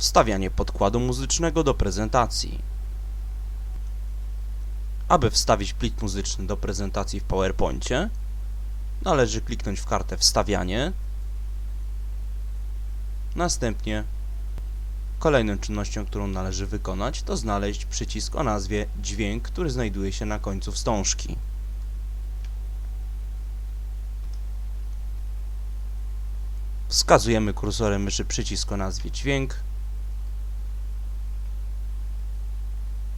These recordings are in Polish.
Wstawianie podkładu muzycznego do prezentacji. Aby wstawić plik muzyczny do prezentacji w PowerPoincie, należy kliknąć w kartę Wstawianie. Następnie kolejną czynnością, którą należy wykonać, to znaleźć przycisk o nazwie Dźwięk, który znajduje się na końcu wstążki. Wskazujemy kursorem myszy przycisk o nazwie Dźwięk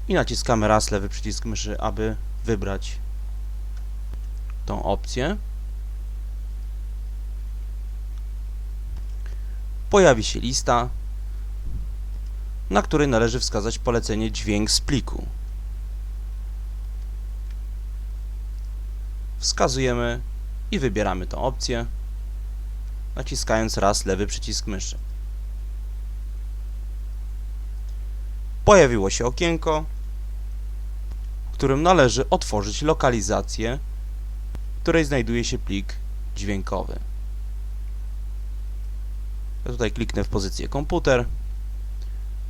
i naciskamy raz lewy przycisk myszy, aby wybrać tą opcję. Pojawi się lista, na której należy wskazać polecenie dźwięk z pliku. Wskazujemy i wybieramy tę opcję, naciskając raz lewy przycisk myszy. Pojawiło się okienko, którym należy otworzyć lokalizację, w której znajduje się plik dźwiękowy. Ja tutaj kliknę w pozycję komputer,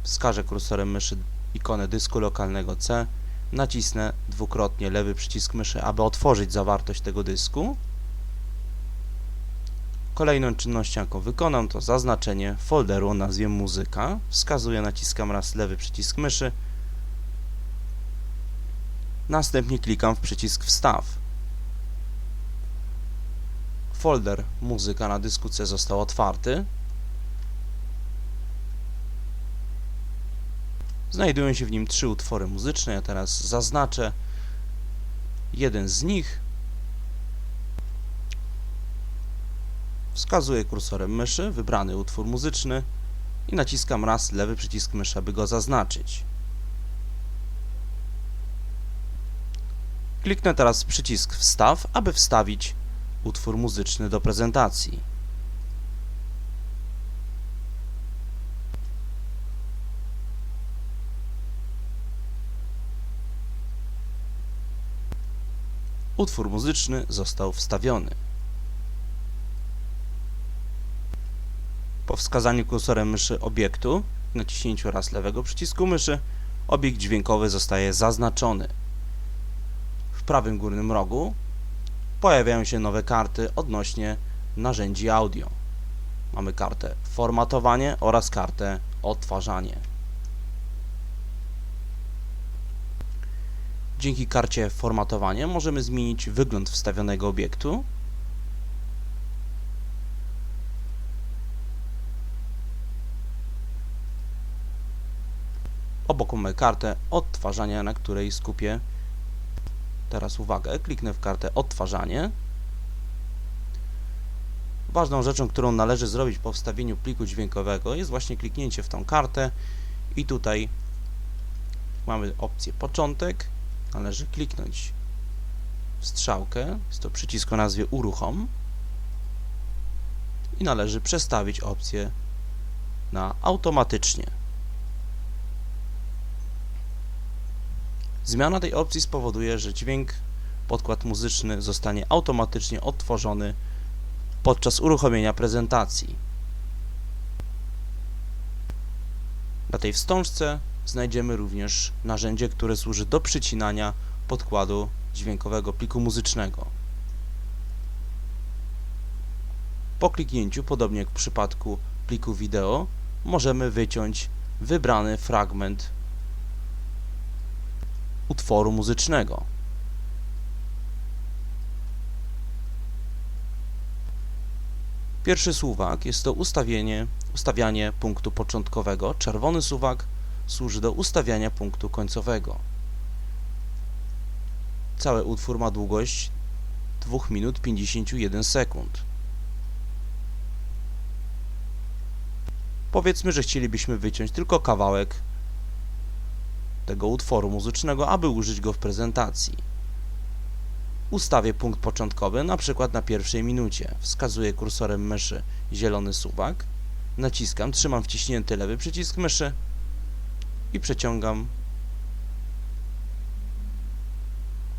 wskażę kursorem myszy ikonę dysku lokalnego C, nacisnę dwukrotnie lewy przycisk myszy, aby otworzyć zawartość tego dysku. Kolejną czynnością, jaką wykonam, to zaznaczenie folderu o nazwie muzyka. Wskazuję, naciskam raz lewy przycisk myszy, następnie klikam w przycisk wstaw. Folder muzyka na dysku C został otwarty. Znajdują się w nim trzy utwory muzyczne. Ja teraz zaznaczę jeden z nich. Wskazuję kursorem myszy wybrany utwór muzyczny i naciskam raz lewy przycisk myszy, aby go zaznaczyć. Kliknę teraz przycisk wstaw, aby wstawić utwór muzyczny do prezentacji. Utwór muzyczny został wstawiony. Po wskazaniu kursorem myszy obiektu naciśnięciu raz lewego przycisku myszy, obiekt dźwiękowy zostaje zaznaczony. Prawym górnym rogu pojawiają się nowe karty odnośnie narzędzi audio. Mamy kartę formatowanie oraz kartę odtwarzanie. Dzięki karcie formatowanie możemy zmienić wygląd wstawionego obiektu. Obok mamy kartę odtwarzania, na której skupię teraz uwagę. Kliknę w kartę odtwarzanie. Ważną rzeczą, którą należy zrobić po wstawieniu pliku dźwiękowego jest właśnie kliknięcie w tą kartę i tutaj mamy opcję początek należy kliknąć w strzałkę, jest to przycisk o nazwie uruchom i należy przestawić opcję na automatycznie. Zmiana tej opcji spowoduje, że dźwięk, podkład muzyczny zostanie automatycznie odtworzony podczas uruchomienia prezentacji. Na tej wstążce znajdziemy również narzędzie, które służy do przycinania podkładu dźwiękowego pliku muzycznego. Po kliknięciu, podobnie jak w przypadku pliku wideo, możemy wyciąć wybrany fragment utworu muzycznego. Pierwszy suwak jest to ustawienie, ustawianie punktu początkowego. Czerwony suwak służy do ustawiania punktu końcowego. Cały utwór ma długość 2 minut 51 sekund. Powiedzmy, że chcielibyśmy wyciąć tylko kawałek tego utworu muzycznego, aby użyć go w prezentacji. Ustawię punkt początkowy, na przykład na pierwszej minucie. Wskazuję kursorem myszy zielony suwak, naciskam, trzymam wciśnięty lewy przycisk myszy i przeciągam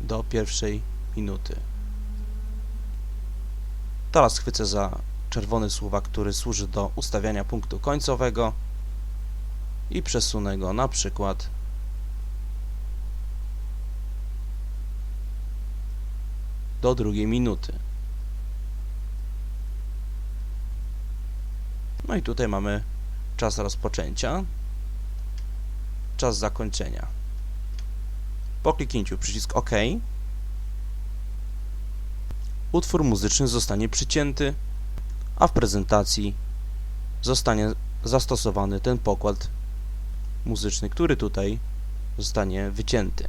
do pierwszej minuty. Teraz chwycę za czerwony suwak, który służy do ustawiania punktu końcowego i przesunę go na przykład do drugiej minuty. No i tutaj mamy czas rozpoczęcia, czas zakończenia. Po kliknięciu przycisk OK utwór muzyczny zostanie przycięty, a w prezentacji zostanie zastosowany ten pokład muzyczny, który tutaj zostanie wycięty.